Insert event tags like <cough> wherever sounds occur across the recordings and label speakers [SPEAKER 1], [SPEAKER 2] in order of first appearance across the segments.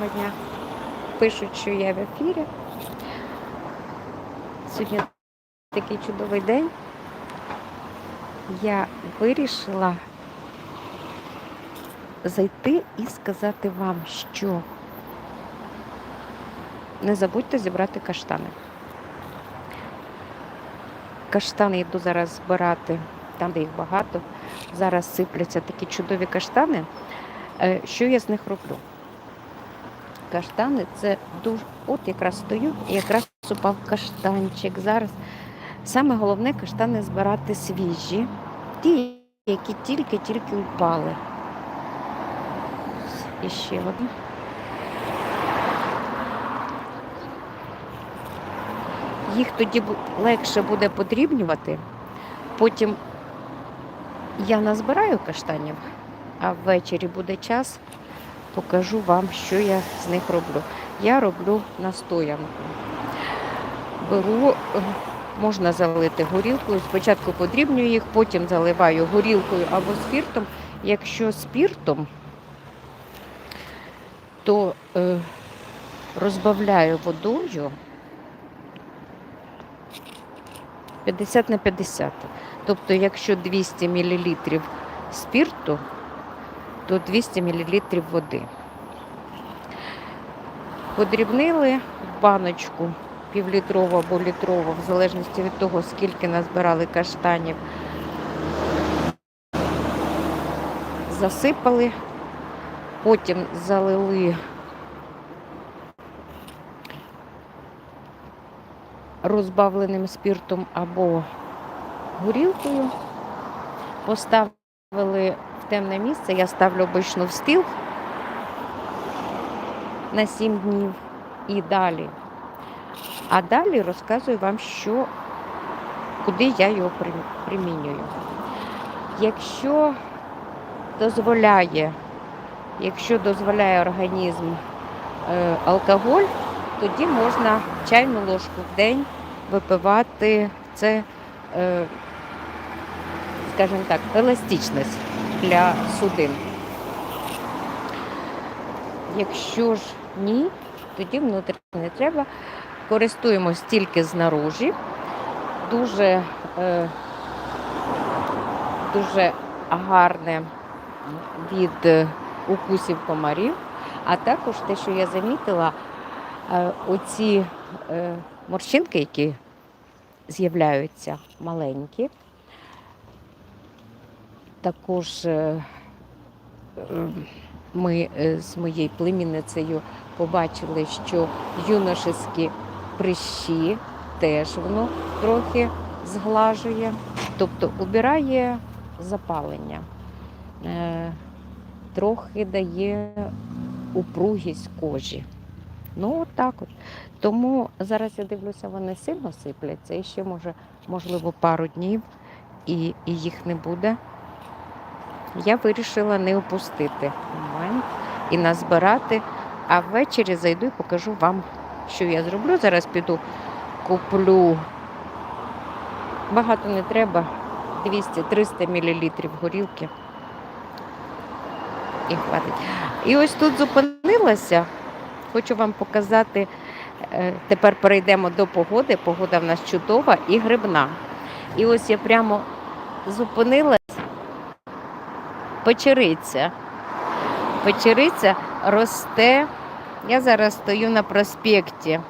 [SPEAKER 1] Доброго дня. Пишуть, що я в ефірі. Сьогодні такий чудовий день. Я вирішила зайти і сказати вам, що не забудьте зібрати каштани. Каштани йду зараз збирати там, де їх багато. Зараз сипляться такі чудові каштани. Е, Що я з них роблю? Каштани це дуже. От якраз стою, і якраз упав каштанчик. Зараз саме головне каштани збирати свіжі, ті, які тільки-тільки впали. І ще один. Їх тоді легше буде подрібнювати. Потім я назбираю каштанів, а ввечері буде час, покажу вам, що я з них роблю. Я роблю настоянку. Беру, е, можна залити горілкою, спочатку подрібнюю їх, потім заливаю горілкою або спіртом. Якщо спіртом, то е, розбавляю водою 50 на 50. Тобто, якщо 200 мл спірту, то 200 мл води. Подрібнили в баночку півлітрову або літрову, в залежності від того, скільки назбирали каштанів. Засипали, потім залили розбавленим спіртом або горілкою, поставили темне місце, я ставлю обично в стіл на 7 днів і далі. А далі розказую вам, що, куди я його примінюю. Якщо дозволяє, якщо дозволяє організм е, алкоголь, тоді можна чайну ложку в день випивати це, е, скажімо так, еластичність для судин. Якщо ж ні, тоді внутрі не треба. Користуємось тільки знаружі. Дуже, е, дуже гарне від е, укусів комарів. А також те, що я замітила, е, оці е, морщинки, які з'являються маленькі, також е, е, ми е, з моєю племінницею побачили, що юношеські прищі теж воно трохи зглажує, тобто убирає запалення, трохи дає упругість кожі. Ну, от так от. Тому зараз я дивлюся, вони сильно сипляться, і ще може, можливо, пару днів і, і їх не буде. Я вирішила не опустити момент і назбирати, а ввечері зайду і покажу вам, що я зроблю. Зараз піду куплю. Багато не треба, 200-300 мл горілки. І хватить. І ось тут зупинилася. Хочу вам показати. е, Тепер перейдемо до погоди. Погода в нас чудова і грибна. І ось я прямо зупинилась. Печериця. Печериця росте. Я зараз стою на проспекті.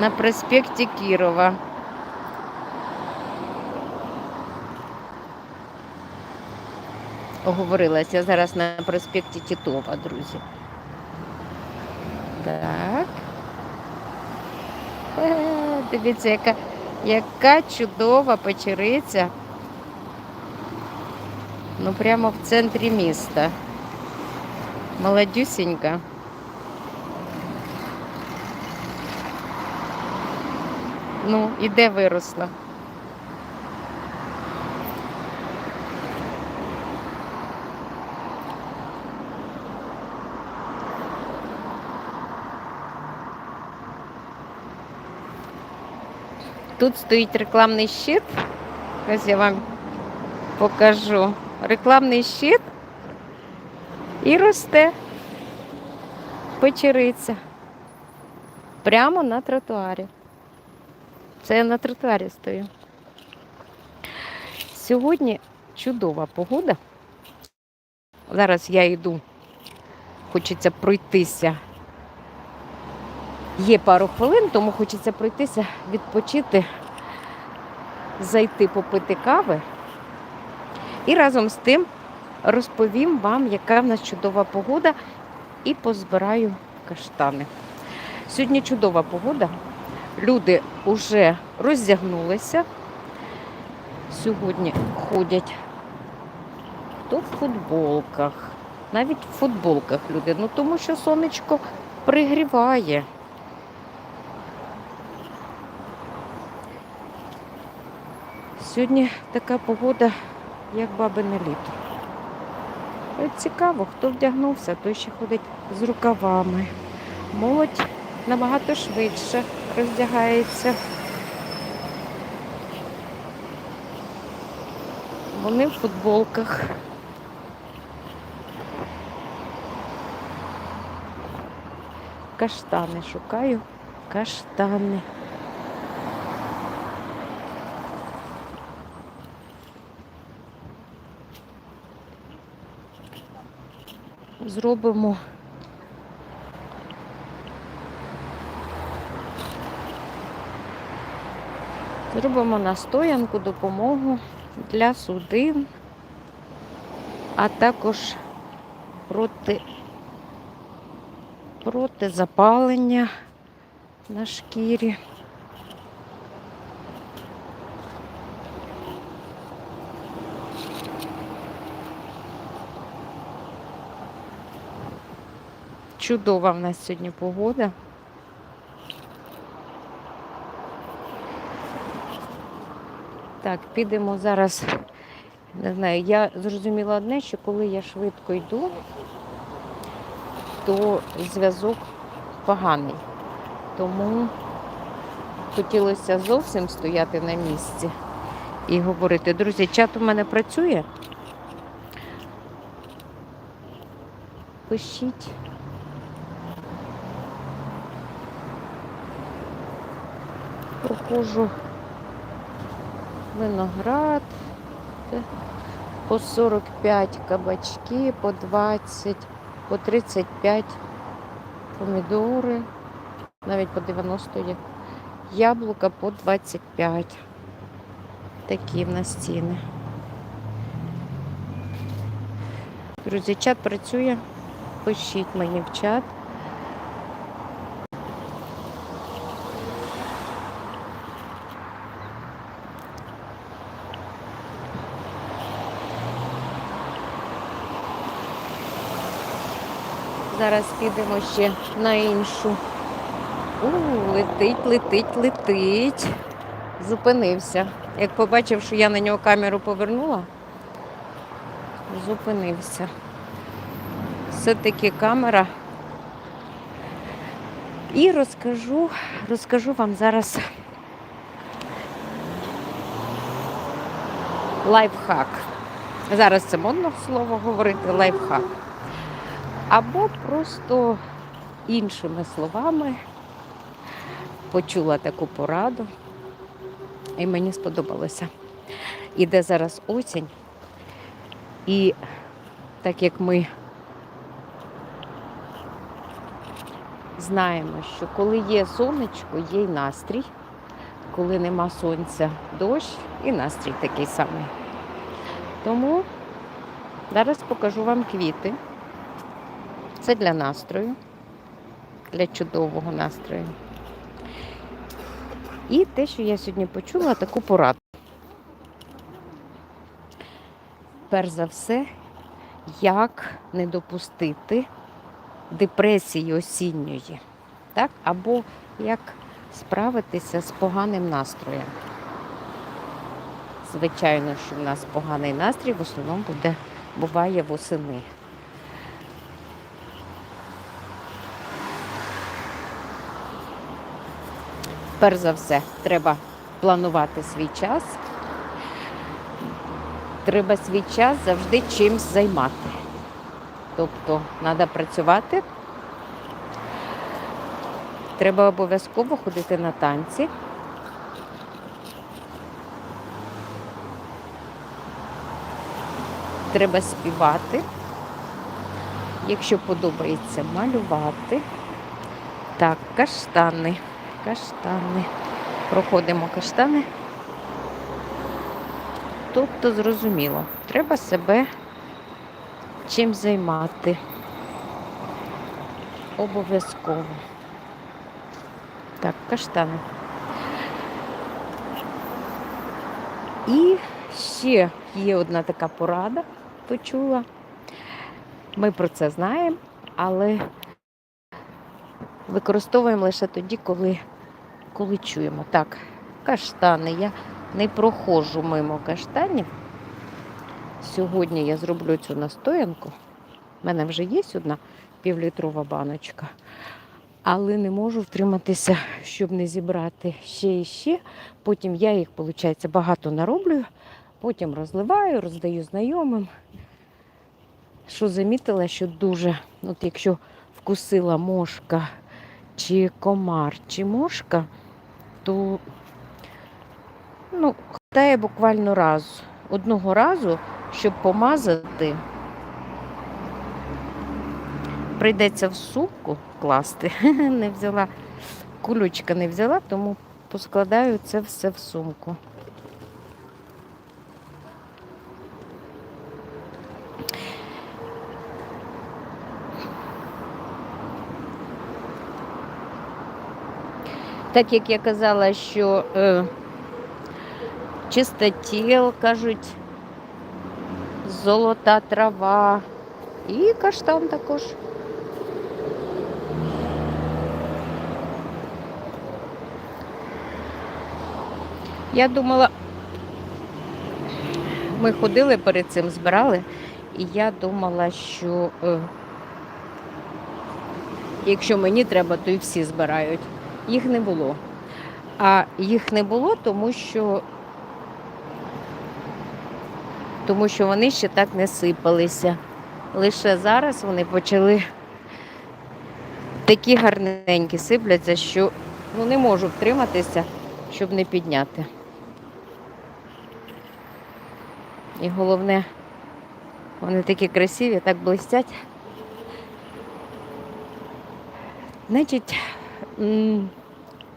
[SPEAKER 1] На проспекті Кірова. Оговорилася я зараз на проспекті Тітова, друзі. Так. Дивіться, яка, яка чудова печериця. Ну, прямо в центрі міста. Молодюсенька. Ну, і де виросла? Тут стоїть рекламний щит. Ось я вам покажу. Рекламний щит. І росте печериця. Прямо на тротуарі. Це я на тротуарі стою. Сьогодні чудова погода. Зараз я йду, хочеться пройтися. Є пару хвилин, тому хочеться пройтися, відпочити, зайти попити кави. І разом з тим розповім вам, яка в нас чудова погода, і позбираю каштани. Сьогодні чудова погода. Люди вже роздягнулися. Сьогодні ходять хто в футболках, навіть в футболках люди, ну тому що сонечко пригріває. Сьогодні така погода, як бабине літо. От цікаво, хто вдягнувся, той ще ходить з рукавами. Молодь набагато швидше роздягається. Вони в футболках. Каштани шукаю. Каштани. Зробимо Зробимо настоянку, допомогу для судин, а також проти, проти запалення на шкірі. Чудова в нас сьогодні погода. Так, підемо зараз. Не знаю, я зрозуміла одне, що коли я швидко йду, то зв'язок поганий. Тому хотілося зовсім стояти на місці і говорити, друзі, чат у мене працює. Пишіть. Прохожу виноград, по 45 кабачки, по 20, по 35 помідори, навіть по 90 є. Яблука по 25. Такі в нас ціни. Друзі, чат працює. Пишіть мені в чат. Зараз підемо ще на іншу. У, летить, летить, летить. Зупинився. Як побачив, що я на нього камеру повернула, зупинився. Все-таки камера. І розкажу, розкажу вам зараз лайфхак. Зараз це модно слово говорити лайфхак. Або просто іншими словами почула таку пораду, і мені сподобалося. Іде зараз осінь, і так як ми знаємо, що коли є сонечко, є й настрій, коли нема сонця, дощ і настрій такий самий. Тому зараз покажу вам квіти. Це для настрою, для чудового настрою. І те, що я сьогодні почула, таку пораду. Перш за все, як не допустити депресії осінньої, так? або як справитися з поганим настроєм. Звичайно, що в нас поганий настрій в основному буде, буває восени. Перш за все, треба планувати свій час. Треба свій час завжди чимсь займати. Тобто треба працювати. Треба обов'язково ходити на танці. Треба співати. Якщо подобається малювати. Так, каштани. Каштани. Проходимо каштани. Тобто, зрозуміло, треба себе чим займати. Обов'язково. Так, каштани. І ще є одна така порада, почула. Ми про це знаємо, але використовуємо лише тоді, коли, коли чуємо. Так, каштани. Я не проходжу мимо каштанів. Сьогодні я зроблю цю настоянку. У мене вже є одна півлітрова баночка, але не можу втриматися, щоб не зібрати ще і ще. Потім я їх, виходить, багато нароблю, потім розливаю, роздаю знайомим. Що замітила, що дуже, от якщо вкусила мошка чи комар, чи мошка, то ну, хватає буквально раз. Одного разу, щоб помазати, прийдеться в сумку класти. <laughs> Не взяла, кулючка не взяла, тому поскладаю це все в сумку. Так як я казала, що е, чистотіл, кажуть, золота трава і каштан також. Я думала, ми ходили перед цим, збирали, і я думала, що е, якщо мені треба, то і всі збирають. Їх не було. А їх не було, тому що тому що вони ще так не сипалися. Лише зараз вони почали такі гарненькі сипляться, що ну, не можу втриматися, щоб не підняти. І головне, вони такі красиві, так блистять. Значить,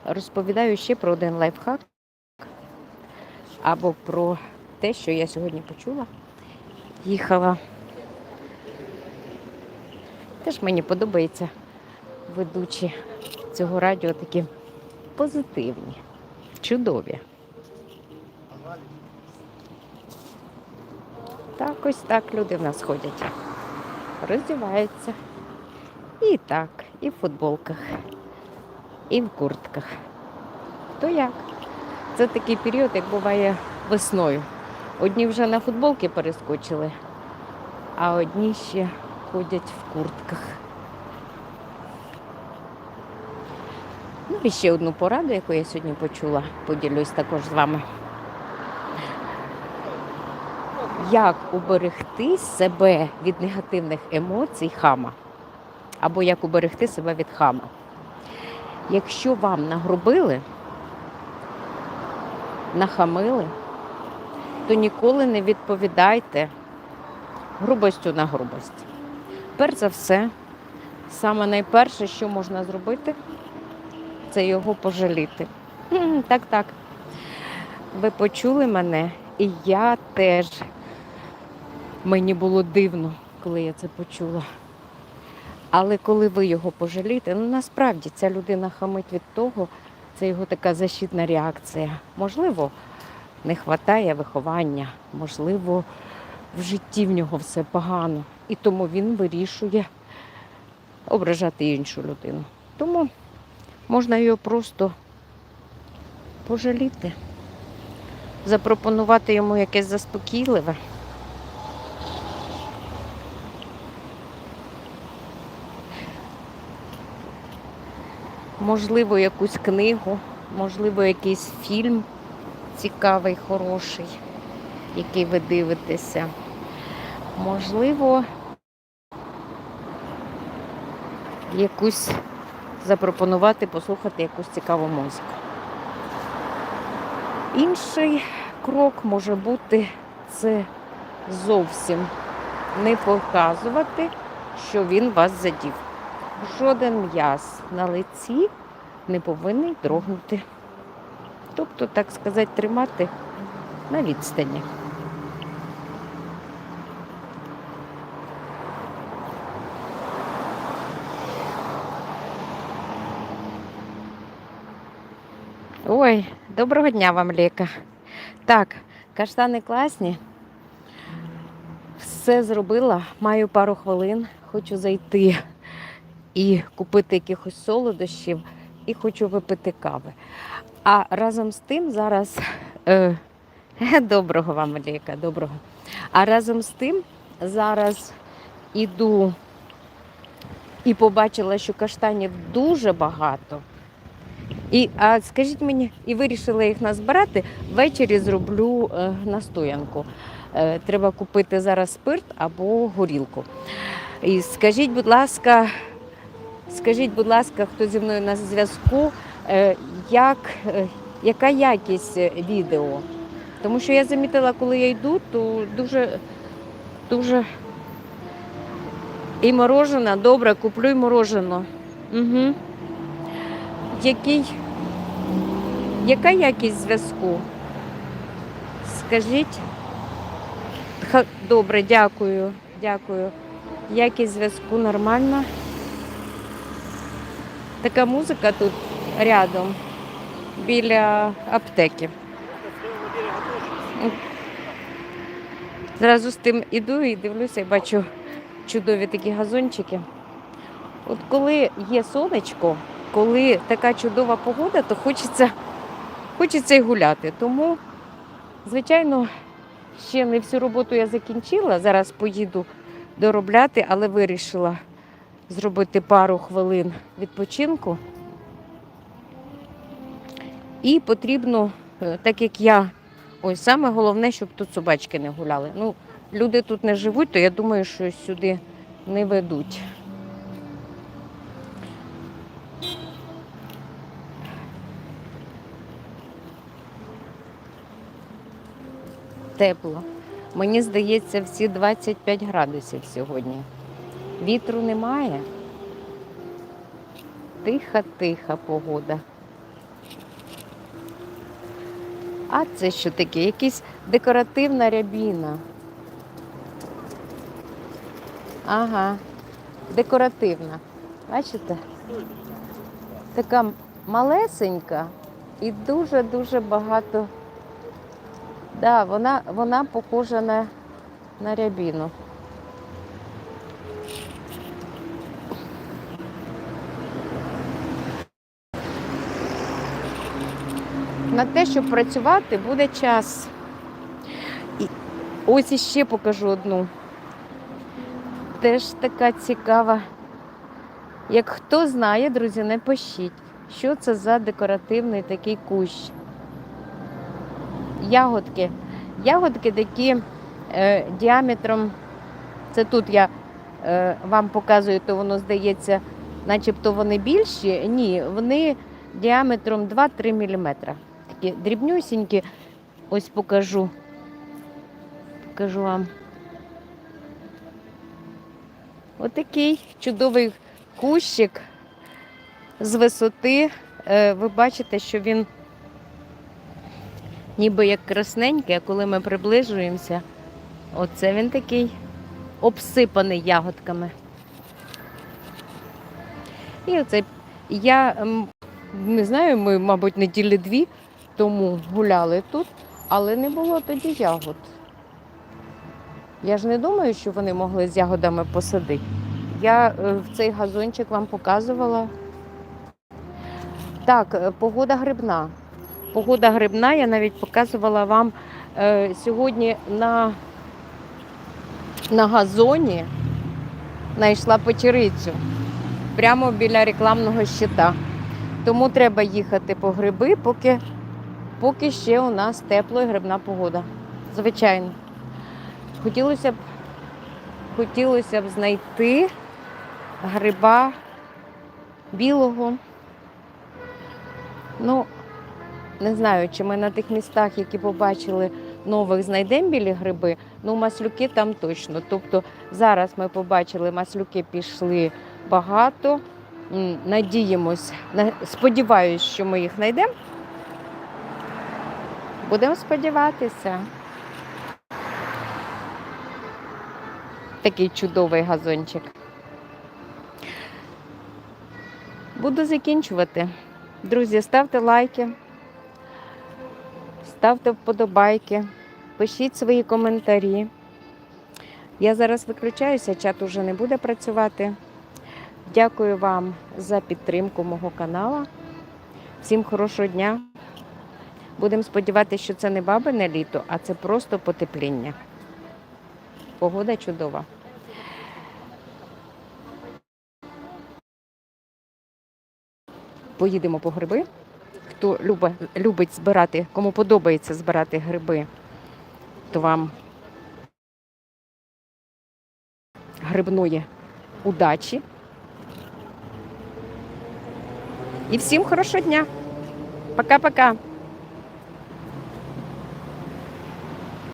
[SPEAKER 1] розповідаю ще про один лайфхак або про те, що я сьогодні почула. Їхала. Теж мені подобається ведучі цього радіо такі позитивні, чудові. Так ось так люди в нас ходять. Роздіваються. І так, і в футболках, і в куртках. То як? Це такий період, як буває весною. Одні вже на футболки перескочили, а одні ще ходять в куртках. Ну і ще одну пораду, яку я сьогодні почула, поділюсь також з вами. Як уберегти себе від негативних емоцій хама? Або як уберегти себе від хама? Якщо вам нагрубили, нахамили, то ніколи не відповідайте грубостю на грубость. Перш за все, саме найперше, що можна зробити, це його пожаліти. Так, так. Ви почули мене, і я теж. Мені було дивно, коли я це почула. Але коли ви його пожалієте, ну насправді ця людина хамить від того, це його така защитна реакція. Можливо, не вистачає виховання, можливо, в житті в нього все погано. І тому він вирішує ображати іншу людину. Тому можна його просто пожаліти, запропонувати йому якесь заспокійливе. Можливо, якусь книгу, можливо, якийсь фільм цікавий, хороший, який ви дивитеся. Можливо, якусь запропонувати, послухати якусь цікаву музику. Інший крок може бути це зовсім не показувати, що він вас задів. Жоден м'яз на лиці не повинен дрогнути. Тобто, так сказати, тримати на відстані. Ой, доброго дня вам, Ліка. Так, каштани класні. Все зробила, маю пару хвилин, хочу зайти і купити якихось солодощів, і хочу випити кави. А разом з тим зараз е, <laughs> доброго вам, Ліка, доброго. А разом з тим зараз іду і побачила, що каштанів дуже багато. І а скажіть мені, і вирішила їх назбирати. Ввечері зроблю е, настоянку. Е, треба купити зараз спирт або горілку. І скажіть, будь ласка, скажіть, будь ласка, хто зі мною на зв'язку, е, як, е, яка якість е, відео? Тому що я замітила, коли я йду, то дуже, дуже і морожена, добре, куплю і морожено. Угу. Який, яка якість зв'язку? Скажіть. Добре, дякую, дякую. Якість зв'язку нормальна. Така музика тут рядом, біля аптеки. Зразу з тим іду і дивлюся і бачу чудові такі газончики. От коли є сонечко, коли така чудова погода, то хочеться, хочеться і гуляти. Тому, звичайно, ще не всю роботу я закінчила. Зараз поїду доробляти, але вирішила зробити пару хвилин відпочинку. І потрібно, е, так як я, ось саме головне, щоб тут собачки не гуляли. Ну, люди тут не живуть, то я думаю, що сюди не ведуть. Тепло. Мені здається, всі 25 градусів сьогодні. Вітру немає. Тиха-тиха погода. А це що таке? Якась декоративна рябіна. Ага, декоративна. Бачите? Така малесенька і дуже-дуже багато. Да, вона, вона похожа на, на рябіну. На те, щоб працювати, буде час. І ось іще покажу одну. Теж така цікава. Як хто знає, друзі, не пишіть, що це за декоративний такий кущ. Ягодки. Ягодки такі е, діаметром. Це тут я е, вам показую, то воно здається, начебто вони більші. Ні, вони діаметром 2-3 мм. Такі дрібнюсінькі. Ось покажу. Покажу вам. Отакий чудовий кущик з висоти. Е, Ви бачите, що він ніби як красненький, а коли ми приближуємося, оце він такий обсипаний ягодками. І оце я не знаю, ми, мабуть, неділі дві тому гуляли тут, але не було тоді ягод. Я ж не думаю, що вони могли з ягодами посадити. Я е, в цей газончик вам показувала. Так, е, погода грибна. Погода грибна, я навіть показувала вам е, сьогодні на, на газоні знайшла печерицю прямо біля рекламного щита. Тому треба їхати по гриби, поки, поки ще у нас тепла і грибна погода. Звичайно. Хотілося б, хотілося б знайти гриба білого. Ну, не знаю, чи ми на тих містах, які побачили нових, знайдемо білі гриби. Ну, маслюки там точно. Тобто зараз ми побачили, маслюки пішли багато. Надіємось, на- сподіваюсь, що ми їх знайдемо. Будемо сподіватися. Такий чудовий газончик. Буду закінчувати. Друзі, ставте лайки, ставте вподобайки, пишіть свої коментарі. Я зараз виключаюся, чат уже не буде працювати. Дякую вам за підтримку мого каналу. Всім хорошого дня. Будемо сподіватися, що це не бабине літо, а це просто потепління. Погода чудова. Поїдемо по гриби. Хто любить, любить збирати, кому подобається збирати гриби, то вам грибної удачі. І всім хорошого дня. Пока-пока.